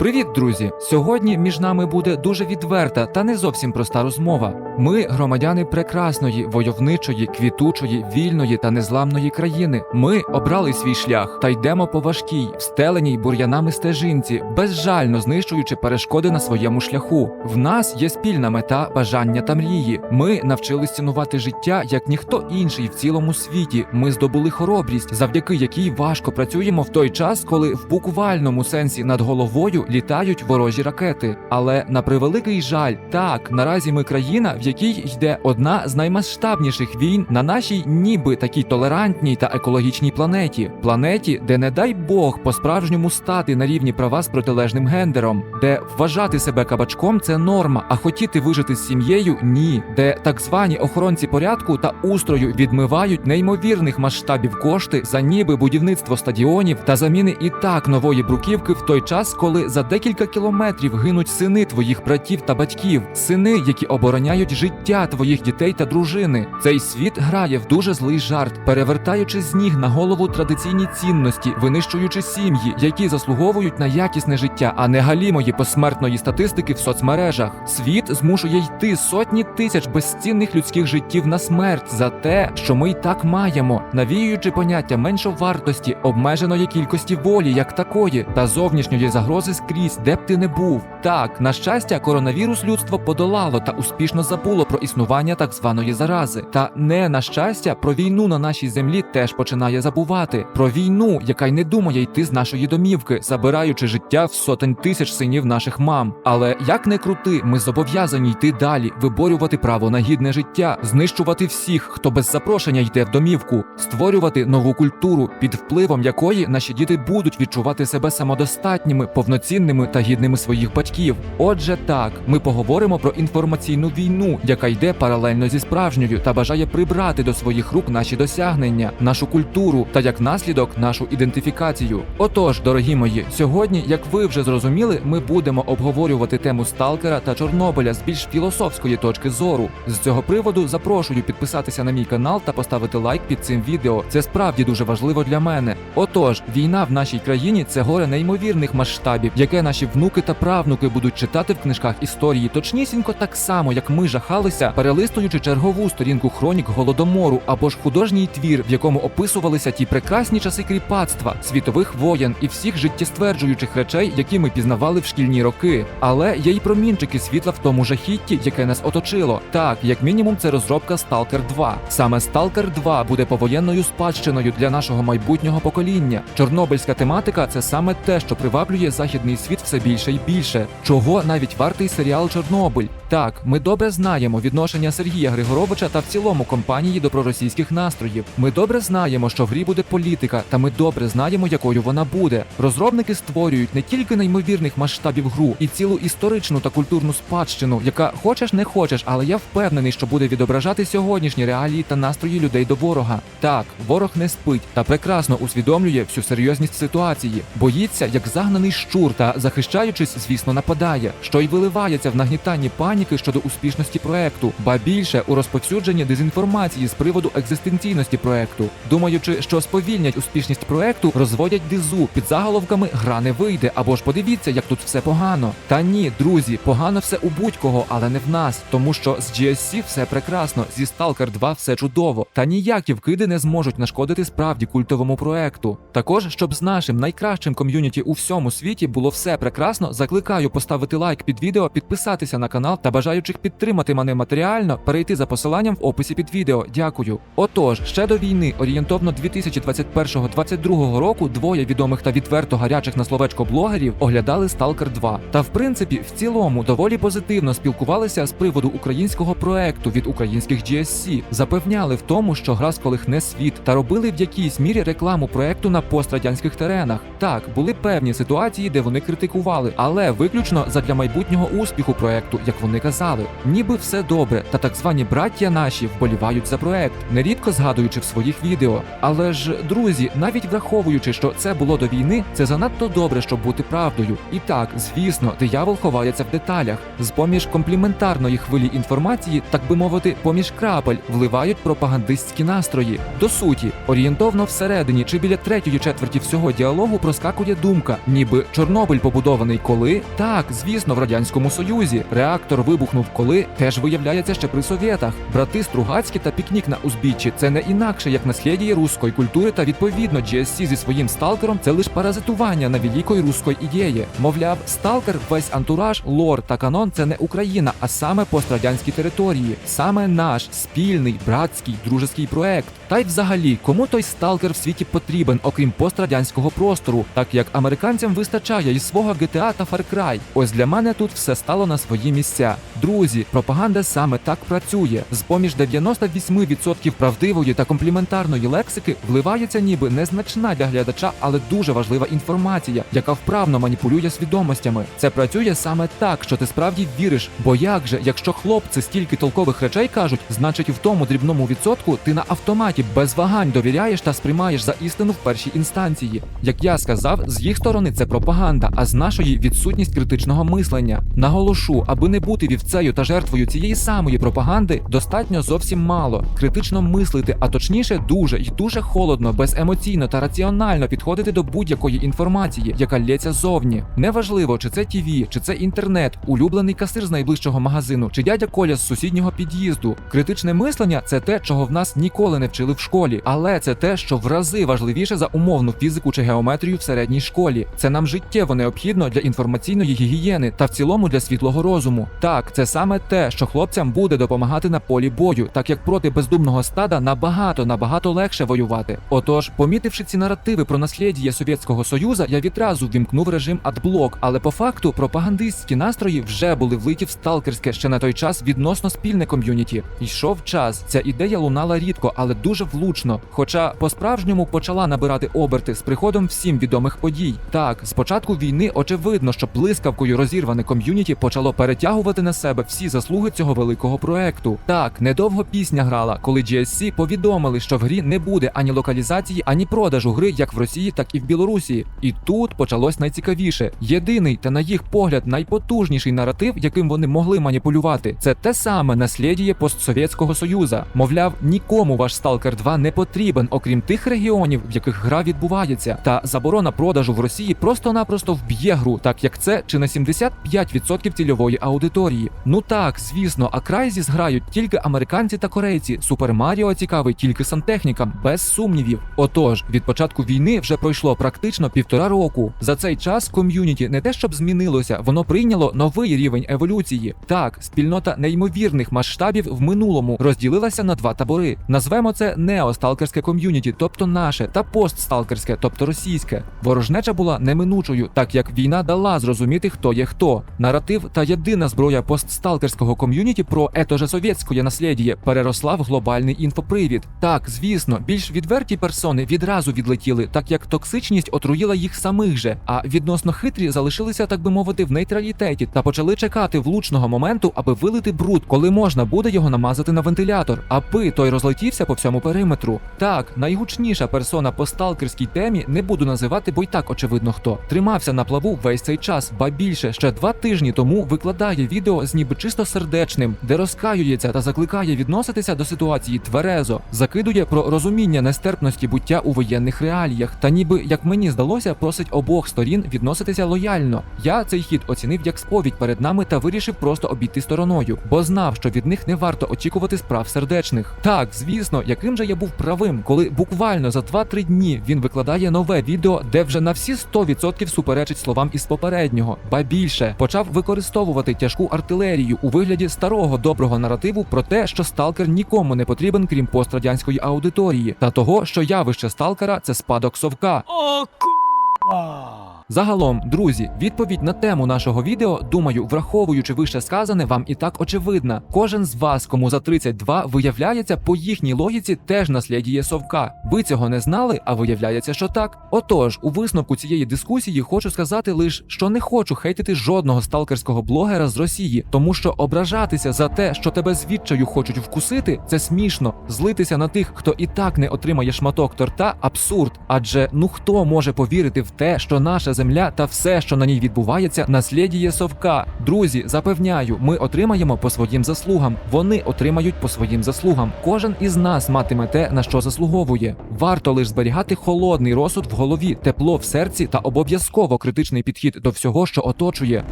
Привіт, друзі! Сьогодні між нами буде дуже відверта та не зовсім проста розмова. Ми громадяни прекрасної, войовничої, квітучої, вільної та незламної країни. Ми обрали свій шлях та йдемо по важкій, встеленій бур'янами стежинці, безжально знищуючи перешкоди на своєму шляху. В нас є спільна мета, бажання та мрії. Ми навчились цінувати життя як ніхто інший в цілому світі. Ми здобули хоробрість, завдяки якій важко працюємо в той час, коли в буквальному сенсі над головою літають ворожі ракети. Але на превеликий жаль, так наразі ми країна, в якій йде одна з наймасштабніших війн на нашій, ніби такій толерантній та екологічній планеті. Планеті, де не дай Бог по-справжньому стати на рівні права з протилежним гендером, де вважати себе кабачком це норма, а хотіти вижити з сім'єю ні, де так звані охоронці порядку та устрою відмивають неймовірних масштабів кошти за ніби будівництво стадіонів та заміни і так нової бруківки в той час, коли за декілька кілометрів гинуть сини твоїх братів та батьків, сини, які обороняють життя твоїх дітей та дружини. Цей світ грає в дуже злий жарт, перевертаючи з ніг на голову традиційні цінності, винищуючи сім'ї, які заслуговують на якісне життя, а не галімої посмертної статистики в соцмережах. Світ змушує йти сотні тисяч безцінних людських життів на смерть за те, що ми й так маємо, навіюючи поняття меншовартості, обмеженої кількості волі як такої та зовнішньої загрози скрізь, де б ти не був. Так, на щастя, коронавірус людство подолало та успішно забуло про існування так званої зарази. Та не на щастя, про війну на нашій землі теж починає забувати. Про війну, яка й не думає йти з нашої домівки, забираючи життя в сотень тисяч синів наших мам. Але як не крути, ми зобов'язані йти далі, виборювати право на гідне життя, знищувати всіх, хто без запрошення йде в домівку, створювати нову культуру, під впливом якої наші діти будуть відчувати себе самодостатніми, повноцінними та гідними своїх батьків. Отже, так, ми поговоримо про інформаційну війну, яка йде паралельно зі справжньою та бажає прибрати до своїх рук наші досягнення, нашу культуру та як наслідок нашу ідентифікацію. Отож, дорогі мої, сьогодні, як ви вже зрозуміли, ми будемо обговорювати тему сталкера та Чорнобиля з більш філософської точки зору. З цього приводу запрошую підписатися на мій канал та поставити лайк під цим відео. Це справді дуже важливо для мене. Отож, війна в нашій країні це горе неймовірних масштабів, яке наші внуки та правнуки будуть читати в книжках історії, точнісінько так само, як ми жахалися, перелистуючи чергову сторінку хронік голодомору або ж художній твір, в якому описувалися ті прекрасні часи кріпацтва, світових воєн і всіх життєстверджуючих речей, які ми пізнавали в шкільні роки. Але є й промінчики світла в тому жахітті, яке нас оточило. Так, як мінімум, це розробка Stalker 2. Саме Stalker 2 буде повоєнною спадщиною для нашого майбутнього покоління. Чорнобильська тематика це саме те, що приваблює західний все більше і більше. Чого навіть вартий серіал Чорнобиль. Так, ми добре знаємо відношення Сергія Григоровича та в цілому компанії до проросійських настроїв. Ми добре знаємо, що в грі буде політика, та ми добре знаємо, якою вона буде. Розробники створюють не тільки неймовірних масштабів гру і цілу історичну та культурну спадщину, яка хочеш не хочеш, але я впевнений, що буде відображати сьогоднішні реалії та настрої людей до ворога. Так, ворог не спить та прекрасно усвідомлює всю серйозність ситуації, боїться як загнаний щур та захищаючись, звісно, нападає, що й виливається в нагнітанні паніки щодо успішності проекту, ба більше у розповсюдженні дезінформації з приводу екзистенційності проекту, думаючи, що сповільнять успішність проекту, розводять дизу під заголовками Гра не вийде або ж подивіться, як тут все погано. Та ні, друзі, погано все у будь-кого, але не в нас, тому що з GSC все прекрасно, зі Stalker 2 все чудово. Та ніякі вкиди не зможуть нашкодити справді культовому проекту. Також, щоб з нашим найкращим ком'юніті у всьому світі було все прекрасно, закликаю поставити лайк під відео, підписатися на канал та бажаючих підтримати мене матеріально, перейти за посиланням в описі під відео. Дякую. Отож, ще до війни, орієнтовно 2021-2022 року, двоє відомих та відверто гарячих на словечко блогерів оглядали Stalker 2. Та в принципі, в цілому доволі позитивно спілкувалися з приводу українського проекту від українських GSC. Запевняли в тому, що гра сколихне світ та робили в якійсь мірі рекламу проекту на пострадянських теренах. Так, були певні ситуації, де вони критикували, але виключно задля майбутнього успіху проекту, як вони казали. Ніби все добре, та так звані браття наші вболівають за проект, нерідко згадуючи в своїх відео. Але ж, друзі, навіть враховуючи, що це було до війни, це занадто добре, щоб бути правдою. І так, звісно, диявол ховається в деталях. З поміж компліментарної хвилі інформації, так би мовити, поміж крапель вливають пропагандистські настрої. До суті, орієнтовно всередині чи біля третьої четверті всього діалогу проскакує думка, ніби Чорнобиль побудований збудований коли? Так, звісно, в радянському союзі. Реактор вибухнув коли теж виявляється ще при совєтах. Брати Стругацькі та пікнік на узбіччі це не інакше як наслідіє руської культури, та відповідно GSC зі своїм сталкером це лише паразитування на великої руської ідеї. Мовляв, сталкер, весь антураж, лор та канон це не Україна, а саме пострадянські території, саме наш спільний братський дружеський проект. Та й взагалі, кому той сталкер в світі потрібен, окрім пострадянського простору, так як американцям вистачає і свого GTA та Far Cry. Ось для мене тут все стало на свої місця. Друзі, пропаганда саме так працює. З поміж 98% правдивої та компліментарної лексики вливається ніби незначна для глядача, але дуже важлива інформація, яка вправно маніпулює свідомостями. Це працює саме так, що ти справді віриш. Бо як же, якщо хлопці стільки толкових речей кажуть, значить в тому дрібному відсотку ти на автоматі без вагань довіряєш та сприймаєш за істину в першій інстанції. Як я сказав, з їх сторони це пропаганда, а з нашої відсутність критичного мислення. Наголошу, аби не бути вівцею та жертвою цієї самої пропаганди, достатньо зовсім мало. Критично мислити, а точніше, дуже і дуже холодно, беземоційно та раціонально підходити до будь-якої інформації, яка лється зовні. Неважливо, чи це ТІВІ, чи це інтернет, улюблений касир з найближчого магазину, чи дядя Коля з сусіднього під'їзду. Критичне мислення це те, чого в нас ніколи не вчили в школі, але це те, що в рази важливіше за умовну фізику чи геометрію в середній школі. Це нам життєво необхідно для інформаційної гігієни та в цілому для світлого розуму. Так, це саме те, що хлопцям буде допомагати на полі бою, так як проти бездумного стада набагато набагато легше воювати. Отож, помітивши ці наративи про насліддя Совєтського Союзу, я відразу ввімкнув режим адблок, але по факту пропагандистські настрої вже були влиті в сталкерське ще на той час відносно спільне ком'юніті. Йшов час. Ця ідея лунала рідко, але дуже влучно. Хоча по-справжньому почала набирати оберти з приходом всім відомих подій. Так, з початку війни очевидно, що блискавкою розірване ком'юніті почало перетягувати на себе всі заслуги цього великого проекту. Так, недовго пісня грала, коли GSC повідомили, що в грі не буде ані локалізації, ані продажу гри як в Росії, так і в Білорусі. І тут почалось найцікавіше. Єдиний та на їх погляд найпотужніший наратив, яким вони могли маніпулювати, це те саме наслідіє постсовєтського союзу. Мовляв, нікому ваш Stalker 2 не потрібен, окрім тих регіонів, в яких гра відбувається. Та заборона продажу в Росії просто-напросто вб'є гру, так як це чи на 75% цільової аудиторії. Ну так, звісно, а Crysis грають тільки американці та корейці. Супер Маріо цікавий тільки сантехнікам, без сумнівів. Отож, від початку війни вже пройшло практично півтора року. За цей час ком'юніті не те, щоб змінилося, воно прийняло новий рівень еволюції. Так, спільнота неймовірних масштабів в минулому розділилася на два табори. Назвемо це неосталкерське ком'юніті, тобто наше, та постсталкерське, тобто російське. Ворожнеча була неминучою, так як війна дала зрозуміти, хто є хто. Наратив та єдина зброя постсталкерського ком'юніті про етоже совєтське наслідіє переросла в глобальний інфопривід. Так, звісно, більш відверті персони відразу відлетіли, так як токсичність отруїла їх самих же, а відносно хитрі залишилися, так би мовити, в нейтралітеті та почали чекати влучного моменту, аби вилити бруд, коли можна буде його намазати на вентилятор, аби той розлетівся по всьому периметру. Так, найгучніша персона по сталкерській темі не буду називати, бо й так очевидно хто тримався на плаву весь цей час, ба більше ще два тижні тому викладає відео з ніби чисто сердечним, де розкаюється та закликає відноситися до ситуації тверезо, закидує про розуміння нестерпності буття у воєнних реаліях, та ніби, як мені здалося, просить обох сторін відноситися лояльно. Я цей хід оцінив як сповідь перед нами та вирішив просто обійти стороною, бо знав, що від них не варто очікувати справ сердечних. Так, звісно, яким же я був правим, коли буквально за 2-3 дні він викладає нове відео, де вже на всі 100% суперечить словам із попереднього, ба більше почав використовувати тяжку артилерію у вигляді старого доброго наративу про те, що сталкер нікому не потрібен, крім пострадянської аудиторії, та того, що явище сталкера це спадок совка. О, ку**а! Загалом, друзі, відповідь на тему нашого відео, думаю, враховуючи вище сказане, вам і так очевидна. Кожен з вас, кому за 32, виявляється по їхній логіці теж наслідіє совка. Ви цього не знали, а виявляється, що так. Отож, у висновку цієї дискусії хочу сказати лише, що не хочу хейтити жодного сталкерського блогера з Росії, тому що ображатися за те, що тебе з відчаю хочуть вкусити, це смішно. Злитися на тих, хто і так не отримає шматок торта, абсурд. Адже ну хто може повірити в те, що наше земля та все, що на ній відбувається, наслідіє совка. Друзі, запевняю, ми отримаємо по своїм заслугам. Вони отримають по своїм заслугам. Кожен із нас матиме те, на що заслуговує. Варто лише зберігати холодний розсуд в голові, тепло в серці та обов'язково критичний підхід до всього, що оточує.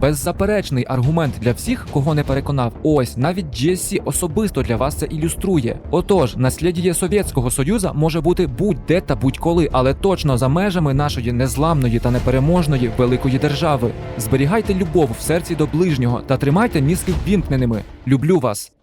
Беззаперечний аргумент для всіх, кого не переконав. Ось навіть Джессі особисто для вас це ілюструє. Отож, наслідіє Совєтського Союзу може бути будь-де та будь-коли, але точно за межами нашої незламної та непереможної великої держави. Зберігайте любов в серці до ближнього та тримайте мізки ввімкненими. Люблю вас.